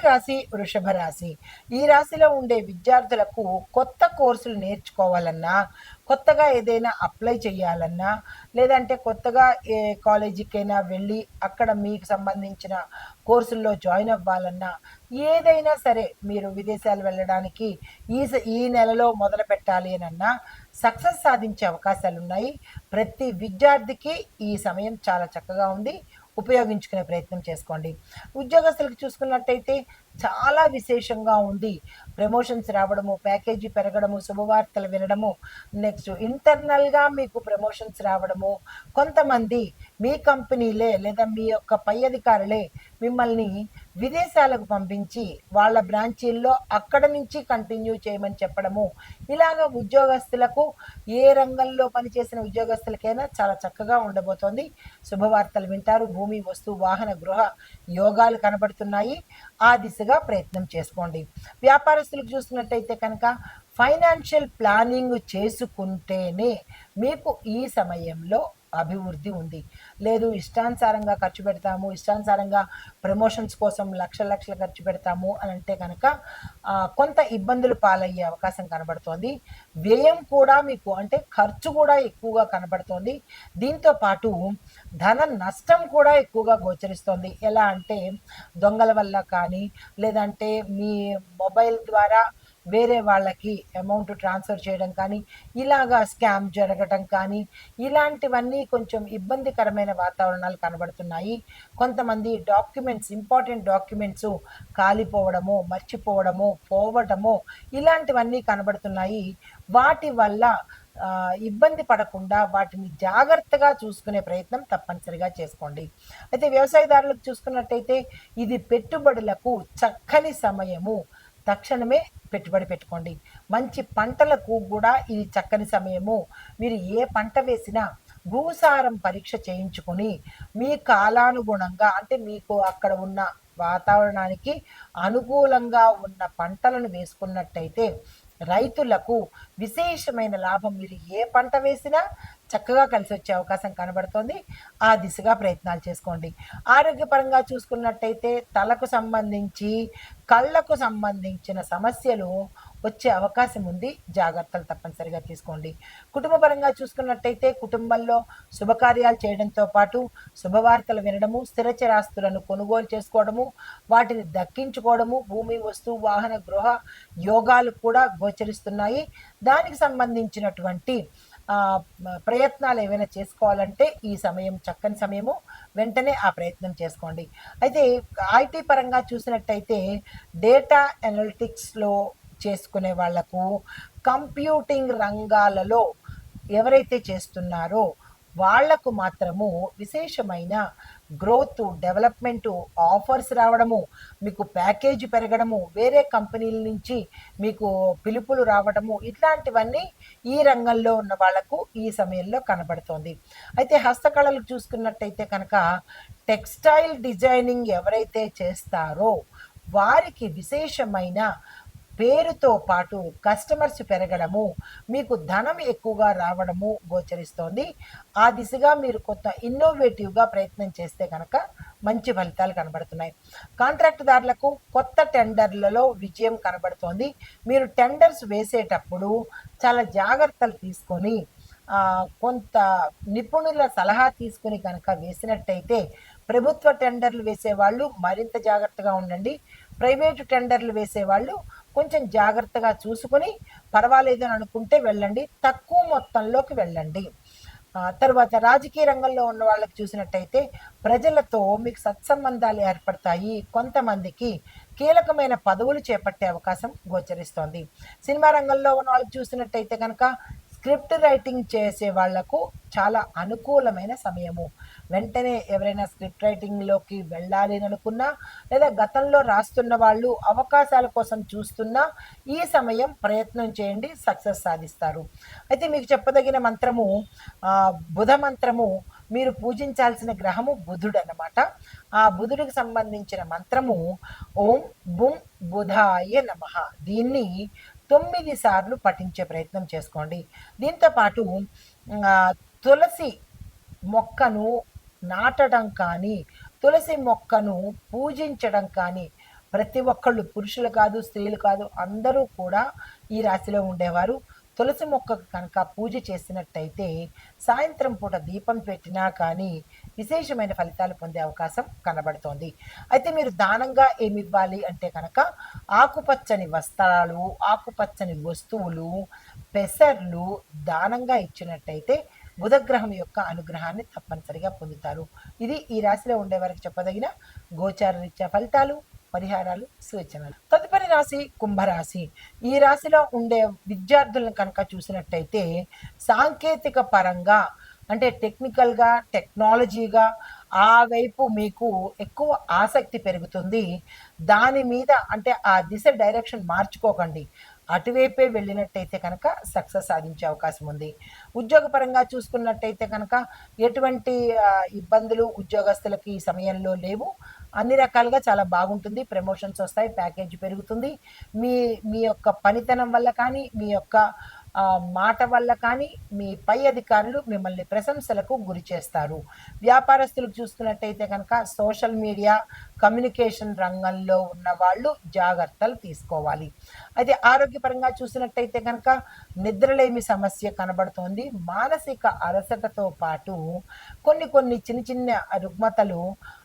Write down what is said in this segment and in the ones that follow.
తదుపరి రాశి వృషభ రాశి. ఈ రాశిలో ఉండే విద్యార్థులకు కొత్త కోర్సులు నేర్చుకోవాలన్నా కొత్తగా ఏదైనా అప్లై చేయాలన్నా లేదంటే కొత్తగా ఏ కాలేజీకైనా వెళ్ళి అక్కడ మీకు సంబంధించిన కోర్సుల్లో జాయిన్ అవ్వాలన్నా ఏదైనా సరే మీరు విదేశాలు వెళ్ళడానికి ఈ స- ఈ నెలలో మొదలు పెట్టాలి అనన్నా సక్సెస్ సాధించే అవకాశాలు ఉన్నాయి ప్రతి విద్యార్థికి ఈ సమయం చాలా చక్కగా ఉంది. ఉపయోగించుకునే ప్రయత్నం చేసుకోండి. ఉద్యోగస్తులకు చూసుకున్నట్టయితే చాలా విశేషంగా ఉంది. ప్రమోషన్స్ రావడము ప్యాకేజీ పెరగడము శుభవార్తలు వినడము నెక్స్ట్ ఇంటర్నల్గా మీకు ప్రమోషన్స్ రావడము. కొంతమంది మీ కంపెనీలే లేదా మీ యొక్క పై అధికారులే మిమ్మల్ని విదేశాలకు పంపించి వాళ్ళ బ్రాంచీల్లో అక్కడ నుంచి కంటిన్యూ చేయమని చెప్పడము. ఇలాగ ఉద్యోగస్తులకు ఏ రంగంలో పనిచేసిన ఉద్యోగస్తులకైనా చాలా చక్కగా ఉండబోతోంది. శుభవార్తలు వింటారు. భూమి వస్తు వాహన గృహ యోగాలు కనబడుతున్నాయి. ఆ దిశగా ప్రయత్నం చేసుకోండి. వ్యాపారస్తులకు చూసినట్టయితే కనుక ఫైనాన్షియల్ ప్లానింగ్ చేసుకుంటేనే మీకు ఈ సమయంలో అభివృద్ధి ఉంది. లేదు ఇష్టానుసారంగా ఖర్చు పెడతాము ఇష్టానుసారంగా ప్రమోషన్స్ కోసం లక్షల లక్షలు ఖర్చు పెడతాము అని అంటే కనుక కొంత ఇబ్బందులు పాలయ్యే అవకాశం కనబడుతోంది. వ్యయం కూడా మీకు అంటే ఖర్చు కూడా ఎక్కువగా కనబడుతోంది. దీంతో పాటు ధన నష్టం కూడా ఎక్కువగా గోచరిస్తోంది. ఎలా అంటే దొంగల వల్ల కానీ లేదంటే మీ మొబైల్ ద్వారా వేరే వాళ్ళకి అమౌంట్ ట్రాన్స్ఫర్ చేయడం కానీ ఇలాగా స్కామ్ జరగటం కానీ ఇలాంటివన్నీ కొంచెం ఇబ్బందికరమైన వాతావరణాలు కనబడుతున్నాయి. కొంతమంది డాక్యుమెంట్స్ ఇంపార్టెంట్ డాక్యుమెంట్స్ కాలిపోవడము మర్చిపోవడము పోవడము ఇలాంటివన్నీ కనబడుతున్నాయి. వాటి వల్ల ఇబ్బంది పడకుండా వాటిని జాగ్రత్తగా చూసుకునే ప్రయత్నం తప్పనిసరిగా చేసుకోండి. అయితే వ్యవసాయదారులకు చూసుకున్నట్టయితే ఇది పెట్టుబడులకు చక్కని సమయము. తక్షణమే పెట్టుబడి పెట్టుకోండి. మంచి పంటలకు కూడా ఇది చక్కని సమయము. మీరు ఏ పంట వేసినా భూసారం పరీక్ష చేయించుకొని మీ కాలానుగుణంగా అంటే మీకు అక్కడ ఉన్న వాతావరణానికి అనుకూలంగా ఉన్న పంటలను వేసుకున్నట్టయితే రైతులకు విశేషమైన లాభం. మీరు ఏ పంట వేసినా చక్కగా కలిసి వచ్చే అవకాశం కనబడుతోంది. ఆ దిశగా ప్రయత్నాలు చేసుకోండి. ఆరోగ్యపరంగా చూసుకున్నట్టయితే తలకు సంబంధించి కళ్ళకు సంబంధించిన సమస్యలు వచ్చే అవకాశం ఉంది. జాగ్రత్తలు తప్పనిసరిగా తీసుకోండి. కుటుంబపరంగా చూసుకున్నట్టయితే కుటుంబంలో శుభకార్యాలు చేయడంతో పాటు శుభవార్తలు వినడము స్థిరచరాస్తులను కొనుగోలు చేసుకోవడము వాటిని దక్కించుకోవడము భూమి వస్తువు వాహన గృహ యోగాలు కూడా గోచరిస్తున్నాయి. దానికి సంబంధించినటువంటి ప్రయత్నాలు ఏవైనా చేసుకోవాలంటే ఈ సమయం చక్కని సమయము వెంటనే ఆ ప్రయత్నం చేసుకోండి. అయితే ఐటీ పరంగా చూసినట్టయితే డేటా అనలిటిక్స్లో చేసుకునే వాళ్ళకు కంప్యూటింగ్ రంగాలలో ఎవరైతే చేస్తున్నారో వాళ్ళకు మాత్రము విశేషమైన గ్రోత్ డెవలప్మెంట్ ఆఫర్స్ రావడము మీకు ప్యాకేజీ పెరగడము వేరే కంపెనీల నుంచి మీకు పిలుపులు రావడము ఇట్లాంటివన్నీ ఈ రంగంలో ఉన్న వాళ్ళకు ఈ సమయంలో కనబడుతోంది. అయితే హస్తకళలు చూసుకున్నట్టయితే కనుక టెక్స్టైల్ డిజైనింగ్ ఎవరైతే చేస్తారో వారికి విశేషమైన పేరుతో పాటు కస్టమర్స్ పెరగడము మీకు ధనం ఎక్కువగా రావడము గోచరిస్తోంది. ఆ దిశగా మీరు కొత్త ఇన్నోవేటివ్గా ప్రయత్నం చేస్తే కనుక మంచి ఫలితాలు కనబడుతున్నాయి. కాంట్రాక్టుదారులకు కొత్త టెండర్లలో విజయం కనబడుతోంది. మీరు టెండర్స్ వేసేటప్పుడు చాలా జాగ్రత్తలు తీసుకొని కొంత నిపుణుల సలహా తీసుకుని కనుక వేసినట్టయితే ప్రభుత్వ టెండర్లు వేసేవాళ్ళు మరింత జాగ్రత్తగా ఉండండి. ప్రైవేటు టెండర్లు వేసేవాళ్ళు కొంచెం జాగ్రత్తగా చూసుకొని పర్వాలేదు అని అనుకుంటే వెళ్ళండి. తక్కువ మొత్తంలోకి వెళ్ళండి. తర్వాత రాజకీయ రంగంలో ఉన్న వాళ్ళకి చూసినట్టయితే ప్రజలతో మీకు సత్సంబంధాలు ఏర్పడతాయి. కొంతమందికి కీలకమైన పదవులు చేపట్టే అవకాశం గోచరిస్తోంది. సినిమా రంగంలో ఉన్న వాళ్ళకి చూసినట్టయితే కనుక స్క్రిప్ట్ రైటింగ్ చేసే వాళ్ళకు చాలా అనుకూలమైన సమయము. వెంటనే ఎవరైనా స్క్రిప్ట్ రైటింగ్లోకి వెళ్ళాలి అని అనుకున్నా లేదా గతంలో రాస్తున్న వాళ్ళు అవకాశాల కోసం చూస్తున్నా ఈ సమయం ప్రయత్నం చేయండి సక్సెస్ సాధిస్తారు. అయితే మీకు చెప్పదగిన మంత్రము బుధ మంత్రము మీరు పూజించాల్సిన గ్రహము బుధుడు అన్నమాట. ఆ బుధుడికి సంబంధించిన మంత్రము ఓం బుం బుధాయ నమః. దీన్ని తొమ్మిది సార్లు పఠించే ప్రయత్నం చేసుకోండి. దీంతో పాటు తులసి మొక్కను నాటడం కానీ తులసి మొక్కను పూజించడం కానీ ప్రతి ఒక్కళ్ళు పురుషులు కాదు స్త్రీలు కాదు అందరూ కూడా ఈ రాశిలో ఉండేవారు. తులసి మొక్కకు కనుక పూజ చేసినట్టయితే సాయంత్రం పూట దీపం పెట్టినా కానీ విశేషమైన ఫలితాలు పొందే అవకాశం కనబడుతోంది. అయితే మీరు దానంగా ఏమి ఇవ్వాలి అంటే కనుక ఆకుపచ్చని వస్త్రాలు ఆకుపచ్చని వస్తువులు పెసర్లు దానంగా ఇచ్చినట్టయితే బుధగ్రహం యొక్క అనుగ్రహాన్ని తప్పనిసరిగా పొందుతారు. ఇది ఈ రాశిలో ఉండే వారికి చెప్పదగిన గోచార రీత్యా ఫలితాలు. పరిహారాలు సూచనలు తదుపరి రాశి కుంభరాశి. ఈ రాశిలో ఉండే విద్యార్థులను కనుక చూసినట్టయితే సాంకేతిక పరంగా అంటే టెక్నికల్గా టెక్నాలజీగా ఆ వైపు మీకు ఎక్కువ ఆసక్తి పెరుగుతుంది. దాని మీద అంటే ఆ దిశ డైరెక్షన్ మార్చుకోకండి. అటువైపే వెళ్ళినట్టయితే కనుక సక్సెస్ సాధించే అవకాశం ఉంది. ఉద్యోగపరంగా చూసుకున్నట్టయితే కనుక ఎటువంటి ఇబ్బందులు ఉద్యోగస్తులకి ఈ సమయంలో లేవు. అన్ని రకాలుగా చాలా బాగుంటుంది. ప్రమోషన్స్ వస్తాయి ప్యాకేజ్ పెరుగుతుంది. మీ మీ యొక్క పనితనం వల్ల కానీ మీ యొక్క మాట వల్ల కానీ మీ పై అధికారులు మిమ్మల్ని ప్రశంసలకు గురి చేస్తారు. వ్యాపారస్తులకు చూసుకున్నట్టయితే కనుక సోషల్ మీడియా కమ్యూనికేషన్ రంగంలో ఉన్న వాళ్ళు జాగ్రత్తలు తీసుకోవాలి. అయితే ఆరోగ్యపరంగా చూసినట్టయితే కనుక నిద్రలేమి సమస్య కనబడుతోంది. మానసిక అలసటతో పాటు కొన్ని కొన్ని చిన్న చిన్న రుగ్మతలు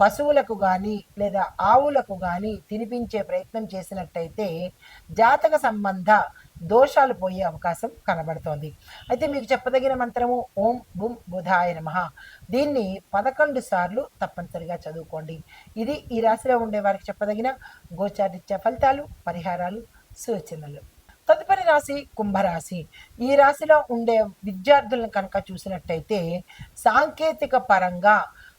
పశువులకు కానీ లేదా ఆవులకు కానీ తినిపించే ప్రయత్నం చేసినట్టయితే జాతక సంబంధ దోషాలు పోయే అవకాశం కనబడుతోంది. అయితే మీకు చెప్పదగిన మంత్రము ఓం బుం బుధాయ నమ. దీన్ని పదకొండు సార్లు తప్పనిసరిగా చదువుకోండి. ఇది ఈ రాశిలో ఉండే వారికి చెప్పదగిన గోచారిత్య ఫలితాలు పరిహారాలు సూచనలు. తదుపరి రాశి కుంభరాశి. ఈ రాశిలో ఉండే విద్యార్థులను కనుక చూసినట్టయితే సాంకేతిక పరంగా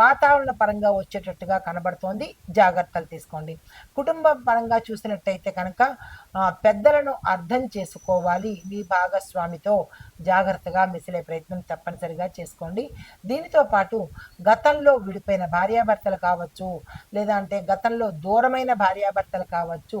వాతావరణ పరంగా వచ్చేటట్టుగా కనబడుతోంది. జాగ్రత్తలు తీసుకోండి. కుటుంబ పరంగా చూసినట్టయితే కనుక పెద్దలను అర్థం చేసుకోవాలి. మీ భాగస్వామితో జాగ్రత్తగా మిసిలే ప్రయత్నం తప్పనిసరిగా చేసుకోండి. దీనితో పాటు గతంలో విడిపోయిన భార్యాభర్తలు కావచ్చు లేదా అంటే గతంలో దూరమైన భార్యాభర్తలు కావచ్చు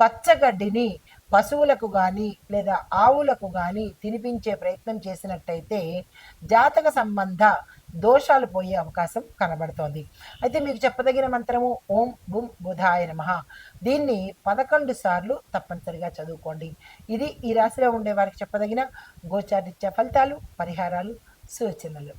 పచ్చగడ్డిని పశువులకు కానీ లేదా ఆవులకు కానీ తినిపించే ప్రయత్నం చేసినట్టయితే జాతక సంబంధ దోషాలు పోయే అవకాశం కనబడుతోంది. అయితే మీకు చెప్పదగిన మంత్రము ఓం బుం బుధాయ నమ. దీన్ని పదకొండు సార్లు తప్పనిసరిగా చదువుకోండి. ఇది ఈ రాశిలో ఉండే వారికి చెప్పదగిన గోచారిత్య ఫలితాలు పరిహారాలు సూచనలు